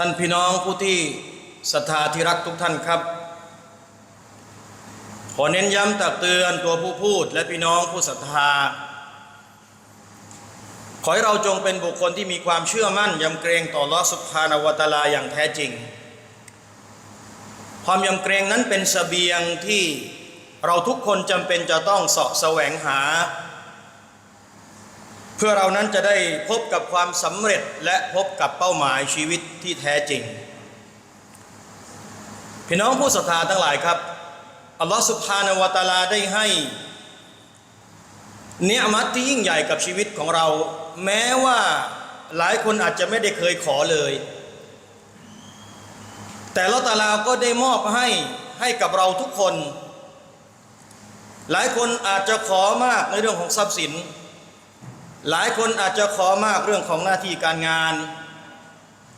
ท่านพี่น้องผู้ที่ศรัทธาที่รักทุกท่านครับ ขอเน้นย้ำตักเตือนตัวผู้พูดและพี่น้องผู้ศรัทธา ขอให้เราจงเป็นบุคคลที่มีความเชื่อมั่นยำเกรงต่อลอสุภานวตาลาอย่างแท้จริง ความยำเกรงนั้นเป็นเสบียงที่เราทุกคนจำเป็นจะต้องเสาะแสวงหา เพื่อเรานั้นจะได้พบกับความสำเร็จและพบกับเป้าหมายชีวิตที่แท้จริง พี่น้องผู้ศรัทธาทั้งหลายครับอัลลอฮฺสุบฮานวตาลาได้ให้เนื้อมัดที่ยิ่งใหญ่กับชีวิตของเรา แม้ว่าหลายคนอาจจะไม่ได้เคยขอเลย แต่ละตาลาก็ได้มอบให้ให้กับเราทุกคน หลายคนอาจจะขอมากในเรื่องของทรัพย์สิน หลายคนอาจจะขอมากเรื่องของหน้าที่การงาน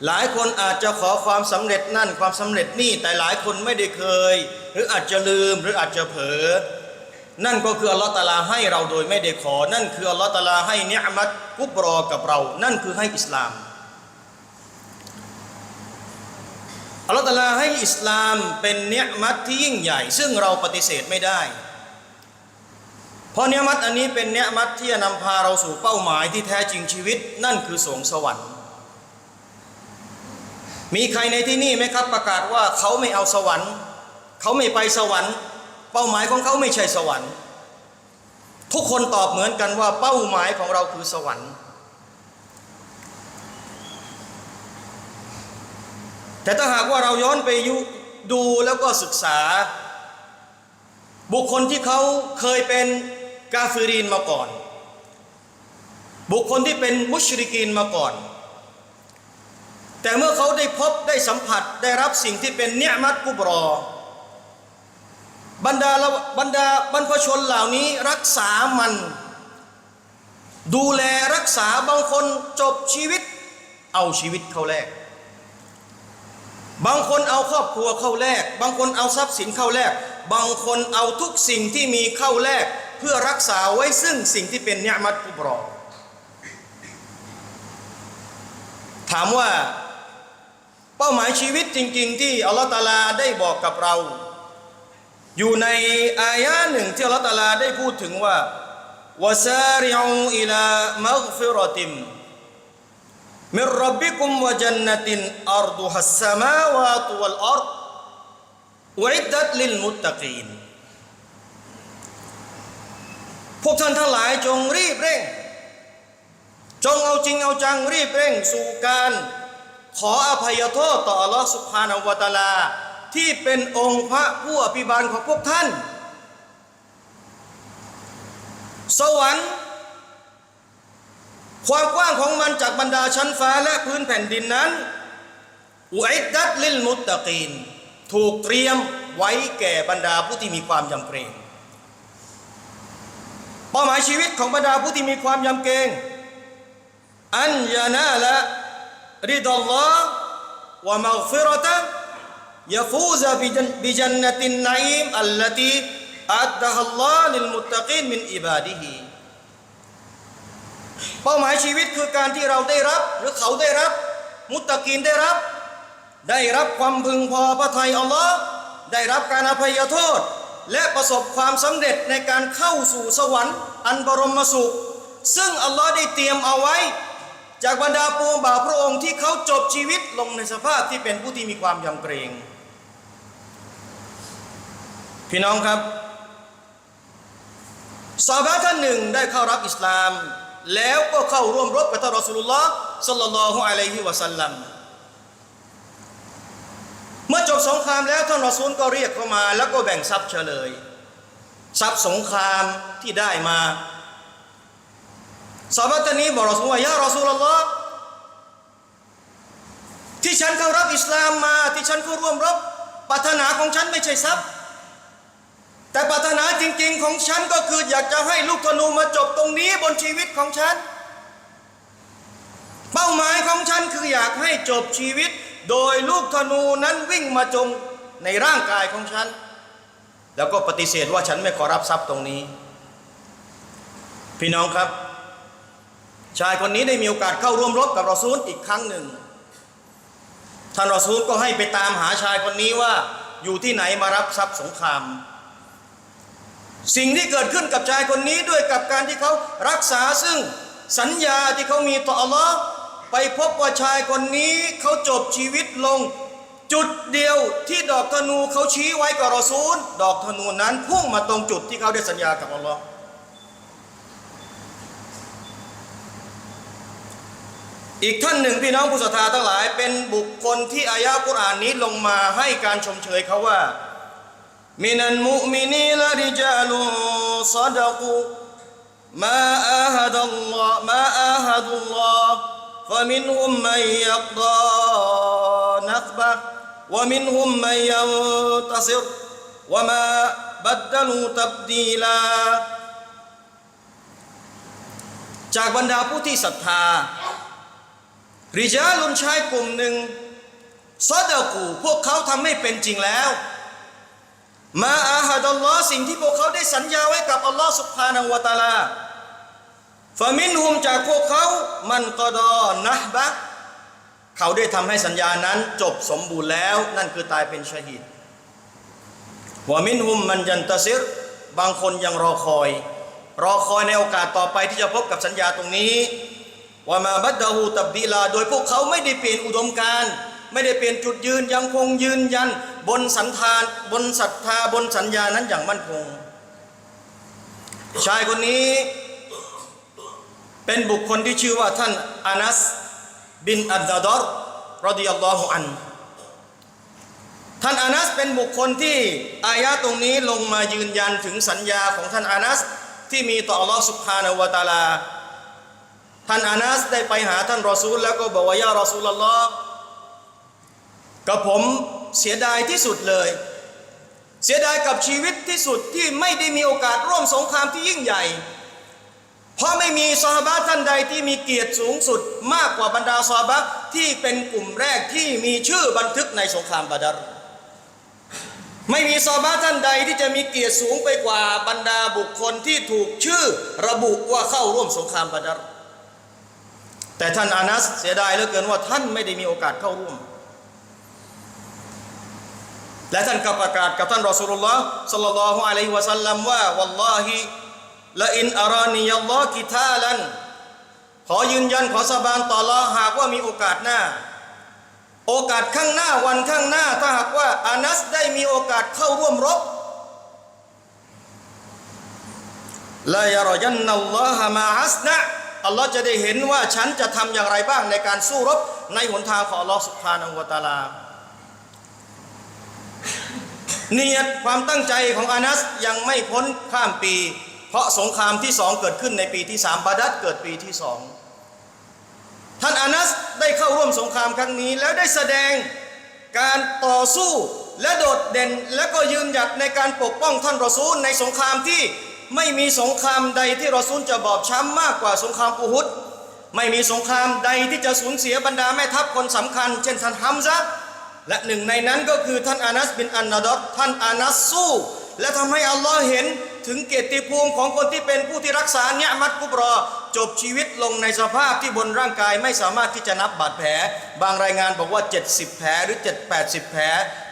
หลายคนอาจจะขอความสำเร็จนั่นความสำเร็จนี่แต่หลายคนไม่ได้เคย หรืออาจจะลืมหรืออาจจะเผลอนั่นก็คืออัลลอฮฺตาลาให้เราโดยไม่ได้ขอ นั่นคืออัลลอฮฺตาลาให้เนื้อมัดกุบรอกับเรา นั่นคือให้อิสลามอัลลอฮฺตาลาให้อิสลามเป็นเนื้อมัดที่ยิ่งใหญ่ ซึ่งเราปฏิเสธไม่ได้ ราะเนื้อมัดอันนี้เป็นเนื้อมัดที่จะนำพาเราสู่เป้าหมายที่แท้จริงชีวิต นั่นคือสวงสวรรค์ มีใครในที่นี่ไหมครับประกาศว่าเขาไม่เอาสวรรค์ เขาไม่ไปสวรรค์ เป้าหมายของเขาไม่ใช่สวรรค์ ทุกคนตอบเหมือนกันว่าเป้าหมายของเราคือสวรรค์ แต่ถ้าหากว่าเราย้อนไปยุดูแล้วก็ศึกษา บุคคลที่เขาเคยเป็น กาฟิรีนมาก่อน บุคคลที่เป็นมุชริกีนมาก่อน แต่เมื่อเขาได้พบได้สัมผัสได้รับสิ่งที่เป็นเนียมัตกุบรอบรรดาบรรดาบรรพชนเหล่านี้รักษามัน ดูแลรักษาบางคนจบชีวิต เอาชีวิตเขาแลกบางคนเอาครอบครัวเข้าแลกบางคนเอาทรัพย์สินเข้าแลกบางคนเอาทุกสิ่งที่มีเข้าแลก เพื่อรักษาไว้ซึ่งสิ่งที่เป็นเนียมัตกุบรอถามว่าเป้าหมายชีวิตจริง ๆ ที่อัลลอฮฺตาลาได้บอกกับเรา อยู่ในอายะหนึ่งที่อัลลอฮฺตาลาได้พูดถึงว่าวะซาริอูอิลามัฆฟิรติมมิรรับบิคุมวะจันนตินอัรดุฮัสสมาวาตุวัลอัรอุอิดดัตลิลมุตตะกีน พวกท่านทั้งหลายจงรีบเร่ง จงเอาจริงเอาจังรีบเร่งสู่การขออภัยโทษต่ออัลลอฮฺสุบฮานาวตะลา ที่เป็นองค์พระผู้อภิบาลของพวกท่าน สวรรค์ ความกว้างของมันจากบรรดาชั้นฟ้าและพื้นแผ่นดินนั้นอุอดัตลิลมุตตะกีน ถูกเตรียมไว้แก่บรรดาผู้ที่มีความยำเกรง เป้าหมายชีวิตของบรรดาผู้ที่มีความยำเกรงอันยานาละริดัลลอฮ์วะมัฆฟิรตะยฟูซบิจันนตินนัยมอัลลตีอัดดะฮัลลอฮ์ลิลมุตตะกีนมินอิบาดิฮิเป้าหมายชีวิตคือการที่เราได้รับหรือเขาได้รับ มุตตะกีนได้รับ ได้รับความพึงพอพระทัยอัลลอฮ์ได้รับการอภัยโทษ และประสบความสำเร็จในการเข้าสู่สวรรค์ อันบรมสุข ซึ่งอัลลอฮ์ได้เตรียมเอาไว้ จากบรรดาปวงบ่าวพระองค์ที่เขาจบชีวิตลงในสภาพที่เป็นผู้ที่มีความยำเกรง พี่น้องครับซาบะท่านหนึ่งได้เข้ารับอิสลาม แล้วก็เข้าร่วมรบกับท่านรอสุลลอฮ์สัลลัลลอฮุอะลัยฮิวะสัลลัม เมื่อจบสงครามแล้วท่านรอซูลก็เรียกเข้ามา แล้วก็แบ่งทรัพย์เฉลย ทรัพย์สงครามที่ได้มาสาบะท่านนี้บอกรอซูลว่ายารอซูลลอฮ์ที่ฉันเข้ารับอิสลามมา ที่ฉันเข้าร่วมรบปรารถนาของฉันไม่ใช่ทรัพย์ แต่ปรารถนาจริง ๆ ของฉันก็คืออยากจะให้ลูกธนูมาจบตรงนี้บนชีวิตของฉัน เป้าหมายของฉันคืออยากให้จบชีวิต โดยลูกธนูนั้นวิ่งมาจงในร่างกายของฉัน แล้วก็ปฏิเสธว่าฉันไม่ขอรับทรัพย์ตรงนี้ พี่น้องครับ ชายคนนี้ได้มีโอกาสเข้าร่วมรบกับรอซูลอีกครั้งหนึ่ง ท่านรอซูลก็ให้ไปตามหาชายคนนี้ว่าอยู่ที่ไหนมารับทรัพย์สงคราม สิ่งที่เกิดขึ้นกับชายคนนี้ด้วยกับการที่เขารักษาซึ่งสัญญาที่เขามีต่ออัลลอฮ์ ไปพบว่าชายคนนี้เขาจบชีวิตลง จุดเดียวที่ดอกธนูเขาชี้ไว้กับรอซูล ดอกธนูนั้นพุ่งมาตรงจุดที่เขาได้สัญญากับอัลลอฮ์อีกท่านหนึ่งพี่น้องผู้ศรัทธาทั้งหลาย เป็นบุคคลที่อายะกุรอานนี้ลงมาให้การชมเชยเขาว่ามินันมุมินีละริจาลุซดกุมาอาฮัดอัลลอฮ์มาอาฮัดอัลลอฮ์ فمنهم من يقضى نخبه ومنهم من ينتصر وما بدلوا تبديلا จากบรรดาผู้ที่ศรัทธา ริจาลุนชายกลุ่มหนึ่งซอดากูพวกเขาทำให้เป็นจริงแล้ว มาอาฮัดอัลลอฮ์สิ่งที่พวกเขาได้สัญญาไว้กับอัลลอฮ์สุบฮานาหูวะตะอาลา ฟามินฮุมจากพวกเขามันกอดอนะห์บะเขาได้ทำให้สัญญานั้นจบสมบูรณ์แล้ว นั่นคือตายเป็นชะฮีดวามินฮุมมันยันตะซิรบางคนยังรอคอย รอคอยในโอกาสต่อไปที่จะพบกับสัญญาตรงนี้ว่ามาบัดดาหูตับดีลา โดยพวกเขาไม่ได้เปลี่ยนอุดมการณ์ไม่ได้เปลี่ยนจุดยืนยังคงยืนยัน บนสันทานบนศรัทธาบนสัญญานั้นอย่างมั่นคง ชายคนนี้ เป็นบุคคลที่ชื่อว่าท่านอานัสบินอับดาดอร์รดิยัลลอฮุอัน ท่านอานัสเป็นบุคคลที่อายะตรงนี้ลงมายืนยันถึงสัญญาของท่านอานัสที่มีต่ออัลลอฮ์สุบฮานาวะตาลา ท่านอานัสได้ไปหาท่านรอซูลแล้วก็บอกว่ายารอซูลลลอฮ์กับผมเสียดายที่สุดเลย เสียดายกับชีวิตที่สุดที่ไม่ได้มีโอกาสร่วมสงครามที่ยิ่งใหญ่ เพราะไม่มีซอฮาบะท่านใดที่มีเกียรติสูงสุดมากกว่าบรรดาซอฮาบะที่เป็นกลุ่มแรกที่มีชื่อบันทึกในสงครามบาดาร์ไม่มีซอฮาบะท่านใดที่จะมีเกียรติสูงไปกว่าบรรดาบุคคลที่ถูกชื่อระบุว่าเข้าร่วมสงครามบาดาร์แต่ท่านอานัสเสียดายเหลือเกินว่าท่านไม่ได้มีโอกาสเข้าร่วม และท่านก็ประกาศกับท่านรอสุลลอฮ์สัลลัลลอฮุอะลัยฮิวะสัลลัมว่าวัลลอฮิ ละอินอารานียัลลอฮ์กิทาลัน ขอยืนยันขอสาบานต่อลอหากว่ามีโอกาสหน้า โอกาสข้างหน้าวันข้างหน้า ถ้าหากว่าอานัสได้มีโอกาสเข้าร่วมรบลายรอยันนัลลอฮะมาอัสนะอัลลอฮ์จะได้เห็นว่าฉันจะทำอย่างไรบ้างในการสู้รบในหนทางของอัลลอฮ์สุบฮานะฮูวตาลาเนียดความตั้งใจของอานัสยังไม่พ้นข้ามปี เพราะสงครามที่สองเกิดขึ้นในปีที่สามบาดัดเกิดปีที่สองท่านอานัสได้เข้าร่วมสงครามครั้งนี้ แล้วได้แสดงการต่อสู้และโดดเด่นและก็ยืนหยัดในการปกป้องท่านรอซูลในสงครามที่ไม่มีสงครามใดที่รอซูลจะบอบช้ำมากกว่าสงครามอูฮุดไม่มีสงครามใดที่จะสูญเสียบรรดาแม่ทัพคนสำคัญ เช่นท่านฮัมซะและหนึ่งในนั้นก็คือท่านอานัสบินอันนาดอตท่านอานัสสู้ และทำให้อัลลอฮ์เห็น ถึงเกียรติภูมิของคนที่เป็นผู้ที่รักษาเนี่ยมัดกุบรอ จบชีวิตลงในสภาพที่บนร่างกายไม่สามารถที่จะนับบาดแผล บางรายงานบอกว่า 70 แผลหรือ 7 80 แผล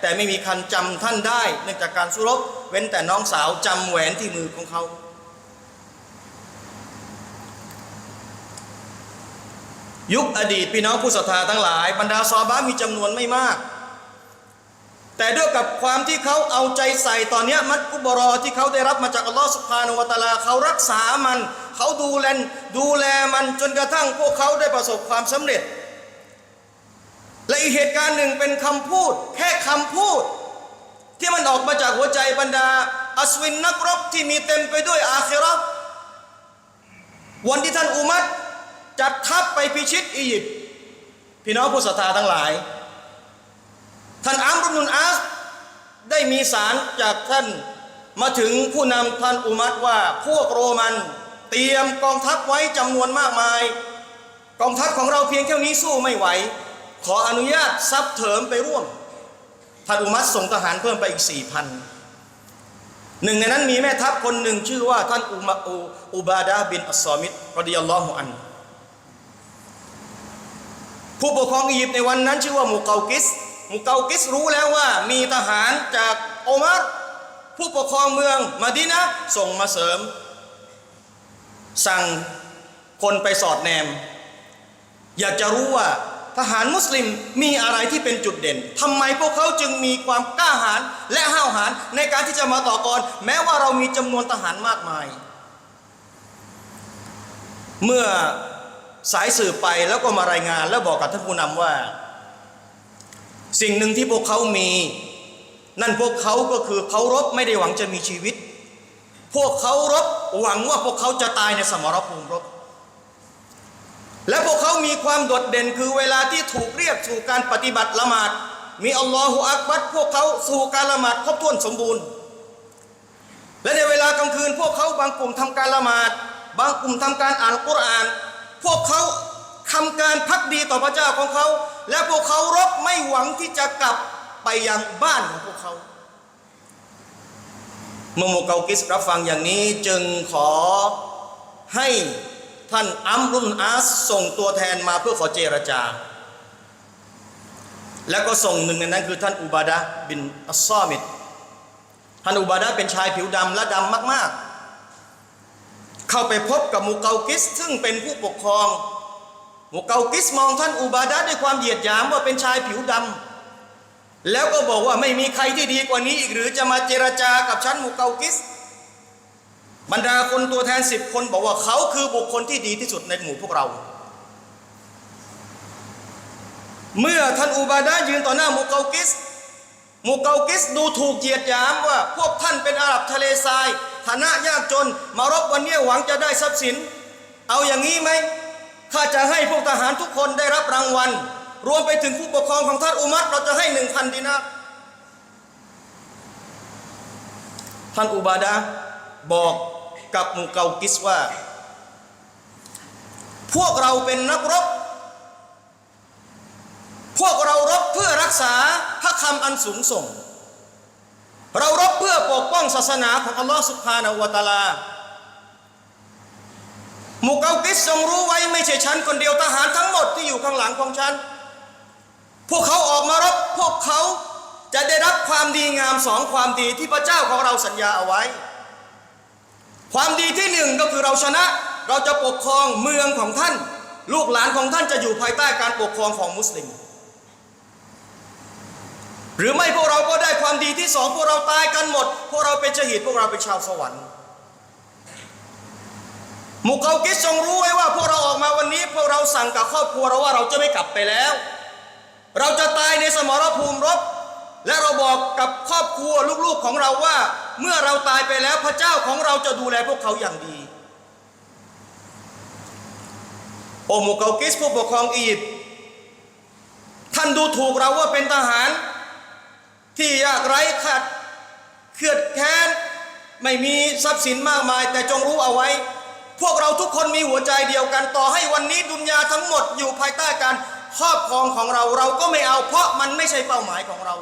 แต่ไม่มีคันจำท่านได้ เนื่องจากการสู้รบเว้นแต่น้องสาวจำแหวนที่มือของเขายุคอดีตพี่น้องผู้ศรัทธาทั้งหลาย บรรดาซอบะห์มีจำนวนไม่มาก แต่ด้วยกับความที่เขาเอาใจใส่ตอนนี้มัดกุบรอที่เขาได้รับมาจากอัลลอฮฺสุบฮานุวะตาลาเขารักษามันเขาดูแลดูแลมันจนกระทั่งพวกเขาได้ประสบความสำเร็จ และอีกเหตุการณ์หนึ่งเป็นคำพูด แค่คำพูด ที่มันออกมาจากหัวใจบรรดา อัศวินนักรบที่มีเต็มไปด้วยอาคิราะห์วันที่ท่านอุมัดจัดทัพไปพิชิตอียิปต์พี่น้องผู้ศรัทธาทั้งหลาย ท่านอัมรุนุนอาสได้มีสารจากท่านมาถึงผู้นำท่านอุมัดว่าพวกโรมันเตรียมกองทัพไว้จำนวนมากมาย กองทัพของเราเพียงแค่นี้สู้ไม่ไหว ขออนุญาตซับเถิมไปร่วมท่านอุมัดส่งทหารเพิ่มไปอีกสี่พันหนึ่งในนั้นมีแม่ทัพคนหนึ่งชื่อว่าท่านอุมาอูอุบาดาบินอัสซอมิดรดิยัลลอฮุอันผู้ปกครองอียิปต์ในวันนั้นชื่อว่ามุเกากิส มุเกากิสรู้แล้วว่ามีทหารจากโอมัรผู้ปกครองเมืองมาดินะส่งมาเสริม สั่งคนไปสอดแนม อยากจะรู้ว่าทหารมุสลิมมีอะไรที่เป็นจุดเด่นทำไมพวกเขาจึงมีความกล้าหาญและห้าวหาญในการที่จะมาต่อกร แม้ว่าเรามีจำนวนทหารมากมาย เมื่อสายสืบไปแล้วก็มารายงานแล้วบอกกับท่านผู้นำว่า สิ่งหนึ่งที่พวกเขามี นั่นพวกเขาก็คือเขารบไม่ได้หวังจะมีชีวิต พวกเขารบหวังว่าพวกเขาจะตายในสมรภูมิรบ และพวกเขามีความโดดเด่นคือเวลาที่ถูกเรียกสู่การปฏิบัติละหมาด มีอัลลอฮฺอักบัดพวกเขาสู่การละหมาดครบถ้วนสมบูรณ์ และในเวลากลางคืน พวกเขาบางกลุ่มทำการละหมาด บางกลุ่มทำการอ่านกุรอาน พวกเขาทำการพักดีต่อพระเจ้าของเขา และพวกเขารบไม่หวังที่จะกลับไปยังบ้านของพวกเขาเมื่อโมเกากิสรับฟังอย่างนี้จึงขอให้ท่านอัมรุนอาสส่งตัวแทนมาเพื่อขอเจรจา แล้วก็ส่งหนึ่งในนั้นคือท่านอุบาดะบินอัสซอมิดท่านอุบาดะเป็นชายผิวดำและดำมาก ๆ เข้าไปพบกับมูเกากิสซึ่งเป็นผู้ปกครอง มูเกากิสมองท่านอุบาดะด้วยความเหยียดหยามว่าเป็นชายผิวดำแล้วก็บอกว่าไม่มีใครที่ดีกว่านี้อีกหรือจะมาเจรจากับฉันมูเกากิส บรรดาคนตัวแทนสิบคนบอกว่าเขาคือบุคคลที่ดีที่สุดในหมู่พวกเรา เมื่อท่านอุบาดะยืนต่อหน้ามูเกากิสมูเกากิสดูถูกเหยียดหยามว่าพวกท่านเป็นอาหรับทะเลทรายฐานะยากจน มารบวันนี้หวังจะได้ทรัพย์สิน เอาอย่างนี้ไหม ข้าจะให้พวกทหารทุกคนได้รับรางวัล รวมไปถึงผู้ปกครองของท่านอุมัรเราจะให้หนึ่งพันดินาท่านอุบาดะบอกกับมูเกากิสว่า พวกเราเป็นนักรบ พวกเรารบเพื่อรักษาพระคำอันสูงส่ง เรารบเพื่อปกป้องศาสนาของอัลลอฮฺสุบฮานาวะตาลา มุกเกากิสจงรู้ไว้ไม่ใช่ฉันคนเดียวทหารทั้งหมดที่อยู่ข้างหลังของฉัน พวกเขาออกมารบพวกเขาจะได้รับความดีงามสองความดีที่พระเจ้าของเราสัญญาเอาไว้ ความดีที่หนึ่งก็คือเราชนะเราจะปกครองเมืองของท่าน ลูกหลานของท่านจะอยู่ภายใต้การปกครองของมุสลิม หรือไม่พวกเราก็ได้ความดีที่สองพวกเราตายกันหมด พวกเราเป็นชหิดพวกเราเป็นชาวสวรรค์ มุกเกากิสจงรู้ไว้ว่าพวกเราออกมาวันนี้ พวกเราสั่งกับครอบครัวเราว่าเราจะไม่กลับไปแล้ว เราจะตายในสมรภูมิรบ และเราบอกกับครอบครัวลูกๆของเราว่า เมื่อเราตายไปแล้วพระเจ้าของเราจะดูแลพวกเขาอย่างดี โอมุกเกากิสผู้ปกครองอียิปต์ท่านดูถูกเราว่าเป็นทหาร ที่ยากไร้ขัดเขือดแค้นไม่มีทรัพย์สินมากมาย แต่จงรู้เอาไว้ พวกเราทุกคนมีหัวใจเดียวกัน ต่อให้วันนี้ดุนยาทั้งหมดอยู่ภายใต้การครอบครองของเราเราก็ไม่เอา เพราะมันไม่ใช่เป้าหมายของเรา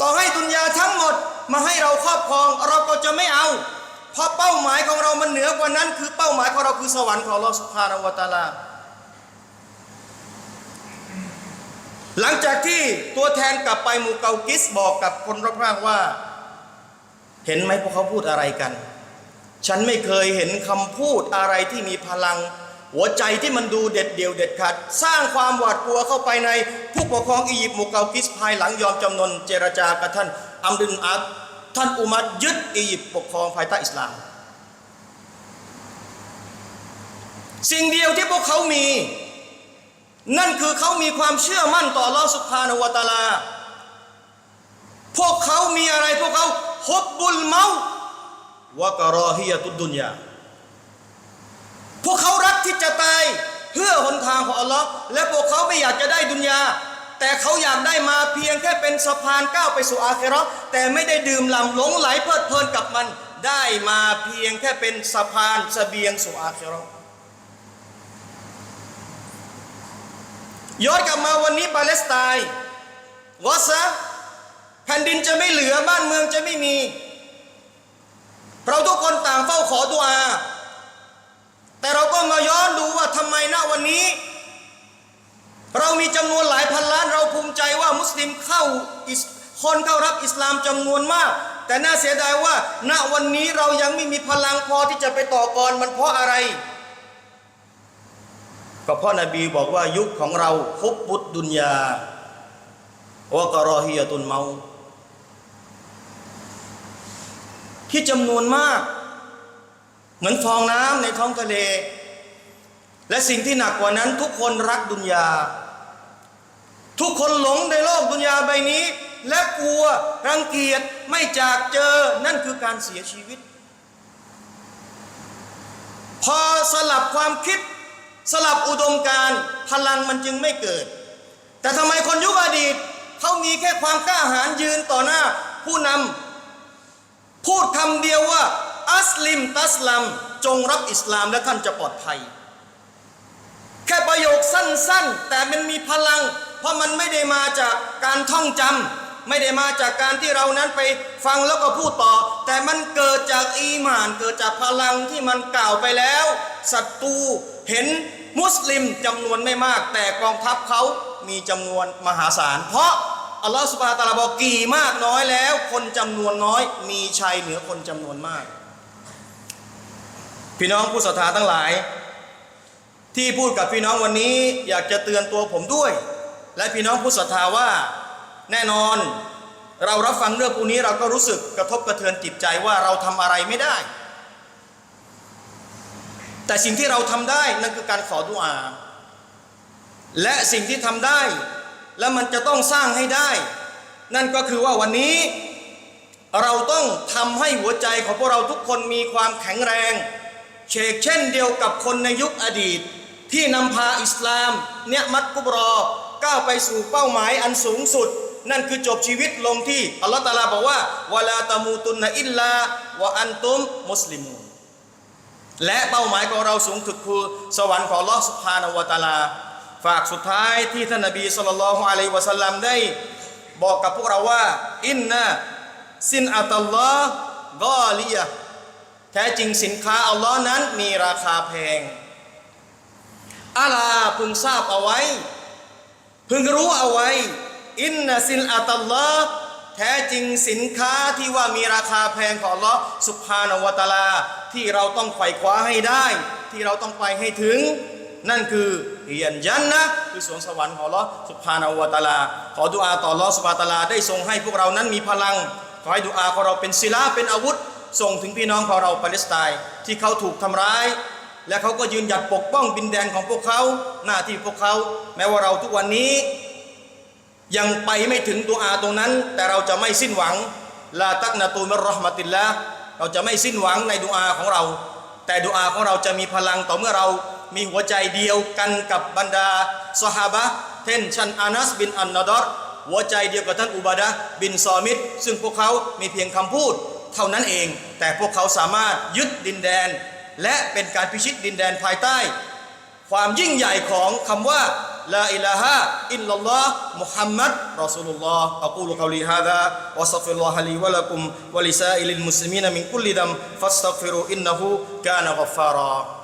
ต่อให้ดุนยาทั้งหมดมาให้เราครอบครองเราก็จะไม่เอา เพราะเป้าหมายของเรามันเหนือกว่านั้น คือเป้าหมายของเราคือสวรรค์ของลอสุภานวตาลาหลังจากที่ตัวแทนกลับไปมูเกากิสบอกกับคนรอบข้างว่า เห็นไหมพวกเขาพูดอะไรกัน ฉันไม่เคยเห็นคำพูดอะไรที่มีพลัง หัวใจที่มันดูเด็ดเดี่ยวเด็ดขาดสร้างความหวาดกลัวเข้าไปในผู้ปกครองอียิปต์มูเกากิสภายหลังยอมจำนนเจรจากับท่านอัมดุนอับท่านอุมัดยึดอียิปต์ปกครองภายใต้อิสลาม สิ่งเดียวที่พวกเขามี นั่นคือเขามีความเชื่อมั่นต่อลอสุภานวตาลา พวกเขามีอะไรพวกเขาฮบบุลเมา วกรอฮิยะตุดดุนยาพวกเขารักที่จะตายเพื่อหนทางของอัลลอฮ์และพวกเขาไม่อยากจะได้ดุนยาแต่เขาอยากได้มาเพียงแค่เป็นสะพานก้าวไปสู่อาคราะแต่ไม่ได้ดื่มลำหลงไหลเพลิดเพลินกับมัน ได้มาเพียงแค่เป็นสะพานเสบียงสู่อาคราะย้อนกลับมาวันนี้ปาเลสไตน์วอซะแผ่นดินจะไม่เหลือบ้านเมืองจะไม่มี เราทุกคนต่างเฝ้าขอดุอา แต่เราก็มาย้อนดูว่าทำไมณวันนี้ เรามีจำนวนหลายพันล้าน เราภูมิใจว่ามุสลิมเข้าคนเข้ารับอิสลามจำนวนมาก แต่น่าเสียดายว่า ณวันนี้เรายังไม่มีพลังพอที่จะไปต่อกรมันเพราะอะไรก็เพราะนบีบอกว่ายุคของเราฮุบบุตดุนยาวกะรอฮิยตุนเมา ที่จำนวนมาก เหมือนฟองน้ำในท้องทะเล และสิ่งที่หนักกว่านั้นทุกคนรักดุนยา ทุกคนหลงในโลกดุนยาใบนี้ และกลัวรังเกียจไม่จากเจอนั่นคือการเสียชีวิต พอสลับความคิดสลับอุดมการพลังมันจึงไม่เกิด แต่ทำไมคนยุคอดีตเขามีแค่ความกล้าหาญยืนต่อหน้าผู้นำ คำเดียวว่า อัสลิมตัสลัมจงรับอิสลามและท่านจะปลอดภัย แค่ประโยคสั้นๆ แต่มันมีพลัง เพราะมันไม่ได้มาจากการท่องจำไม่ได้มาจากการที่เรานั้นไปฟังแล้วก็พูดต่อ แต่มันเกิดจากอีหมาน เกิดจากพลังที่มันกล่าวไปแล้วศัตรูเห็นมุสลิมจำนวนไม่มาก แต่กองทัพเขามีจำนวนมหาศาล เพราะ อัลลอฮฺสุบฮานะตะอาลาบอกกี่มากน้อยแล้ว คนจำนวนน้อย มีชัยเหนือคนจำนวนมาก พี่น้องผู้ศรัทธาทั้งหลาย ที่พูดกับพี่น้องวันนี้อยากจะเตือนตัวผมด้วย และพี่น้องผู้ศรัทธาว่าแน่นอนเรารับฟังเรื่องพวกนี้เราก็รู้สึกกระทบกระเทือนจิตใจว่าเราทำอะไรไม่ได้ แต่สิ่งที่เราทำได้นั่นคือการขอดุอาและสิ่งที่ทำได้ และมันจะต้องสร้างให้ได้ นั่นก็คือว่าวันนี้ เราต้องทำให้หัวใจของพวกเราทุกคนมีความแข็งแรงเชกเช่นเดียวกับคนในยุคอดีต ที่นำพาอิสลามเนี่ยมัดกุบรอก้าวไปสู่เป้าหมายอันสูงสุด นั่นคือจบชีวิตลงที่อัลลอฮฺตาลาบอกว่าวลาตะมูตุนนะอิลลาวะอันตุมมุสลิมูนและเป้าหมายของเราสูงสุดคือสวรรค์ของลอสุบฮานวตาลา ฝากสุดท้ายที่ท่านนบีสุลต่านละฮ์อะลัยฮิวะสัลลัมได้บอกกับพวกเราว่า อินนะสินอัตลลอฮ์กอลียะแท้จริงสินค้าอัลลอฮ์นั้นมีราคาแพงอาลาพึงทราบเอาไว้ พึงรู้เอาไว้ อินนสินอัตลลอฮ์แท้จริงสินค้าที่ว่ามีราคาแพงของอัลลอฮ์สุบฮานวตาลาที่เราต้องไขว่คว้าให้ได้ ที่เราต้องไปให้ถึง นั่นคือ เฮียนยันนะคือสวนสวรรค์ของลอสุบฮานาวตาลา ขอดุอาต่อลอสุบาตาลาได้ทรงให้พวกเรานั้นมีพลัง ขอให้ดุอาของเราเป็นศิลาเป็นอาวุธ ส่งถึงพี่น้องของเราปาเลสไตน์ที่เขาถูกทำร้าย และเขาก็ยืนหยัดปกป้องดินแดนของพวกเขาหน้าที่พวกเขา แม้ว่าเราทุกวันนี้ ยังไปไม่ถึงตัวอาตรงนั้น แต่เราจะไม่สิ้นหวังลาตักนาตูมิรรอห์มะติลละเราจะไม่สิ้นหวังในดุอาของเรา แต่ดุอาของเราจะมีพลังต่อเมื่อเรา มีหัวใจเดียวกันกับบรรดาสหาบะเช่นชันอานัสบินอันนดอรหัวใจเดียวกับท่านอุบาดะบินซอมิดซึ่งพวกเขามีเพียงคำพูด เท่านั้นเอง แต่พวกเขาสามารถยึดดินแดน และเป็นการพิชิตดินแดนภายใต้ ความยิ่งใหญ่ของคำว่าลาอิลาฮะอิลลัลลอฮ์มุฮัมมัดรอสูลุลลอฮ์อะกูลุกอลีฮาดาวะสัฟิรุลลอฮะลีวะละกุมวะลิซาอิลิลมุสลิมีนมินกุลลิดัมฟัสตัฟิรุอินนะฮูกานะกัฟฟารา